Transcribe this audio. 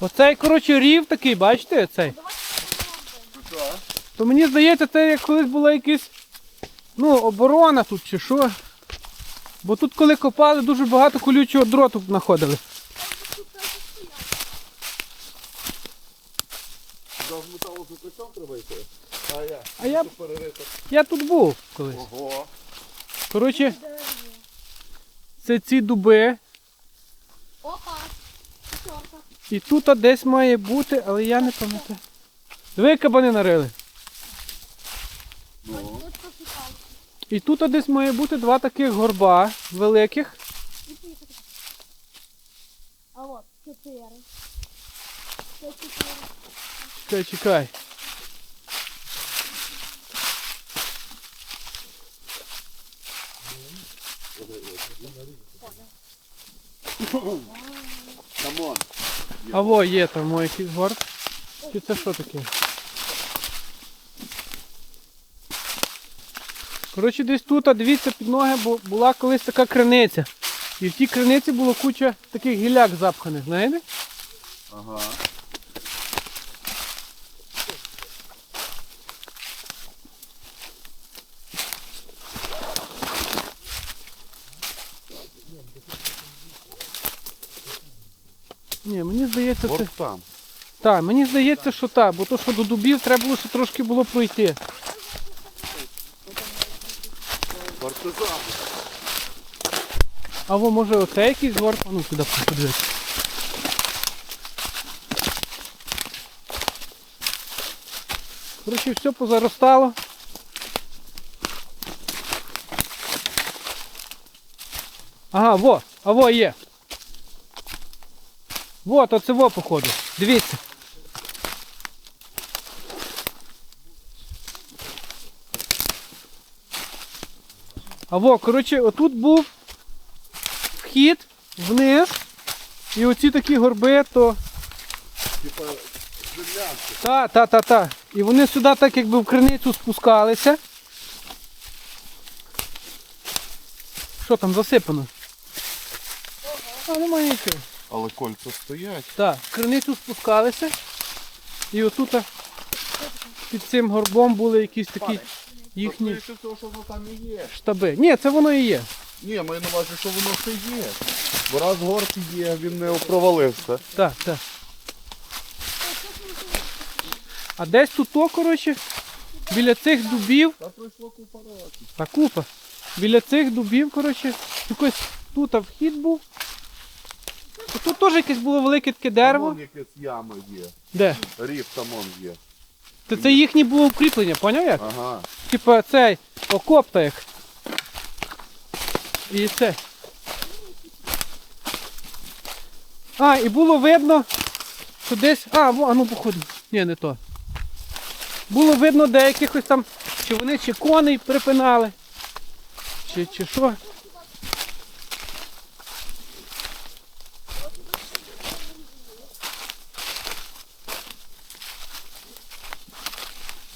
Оцей, коротше, рів такий, бачите, цей? То мені здається, це як колись була якась ну, оборона тут чи що. Бо тут, коли копали, дуже багато колючого дроту знаходили. До металошукачом треба йти. А я. А я, Перерито. я тут був колись. Ого. Коротше, це ці дуби. Опа. Пятерка. І тут десь має бути, але я не пам'ятаю. Диви, кабани нарили. Ну. Тут посыпал. І тут десь має бути два таких горба великих. А вот четыре. Це четыре. Чекай, чекай. А во, є там мой якийсь горб. Чи це що таке? Коротше, десь тут, дивіться під ноги, була колись така криниця. І в тій криниці було куча таких гіляк запханих, знаєте? Ага. Ні, мені здається, це. Там. Так, мені здається, що так, бо то, що до дубів треба було ще трошки було пройти. Партизан. А во, може оце якийсь горб? А ну сюди подивитися. Коротше, все позаростало. Ага, во, а во є. Вот, оце во, походу. Дивіться. А во, коротше, отут був вхід вниз. І оці такі горби, то. Типа землянки. Та, та, та, та. І вони сюди так якби в криницю спускалися. Що там засипано? А, немає нічого. Але кольця стоять. Так, криницю спускалися. І отут під цим горбом були якісь такі їхні всього, що воно там і є. штаби. Ні, це воно і є. Ні, маю на увазі, що воно ще є. Бо раз горд є, він не провалився. Так, так. А десь тут, то, коротше, біля цих дубів, Та пройшло купа років. та купа, біля цих дубів, коротше, якось тут вхід був. І Тут теж якесь було велике таке дерево. Там якась яма є. Де? Рів там он є. То це їхнє було укріплення, поняв як? Ага. Типа цей окоп та як. І це. А, і було видно, що десь. А, во, а ну походу. Ні, не то. Було видно де якихось там, чи вони чи коней припинали, чи, чи що.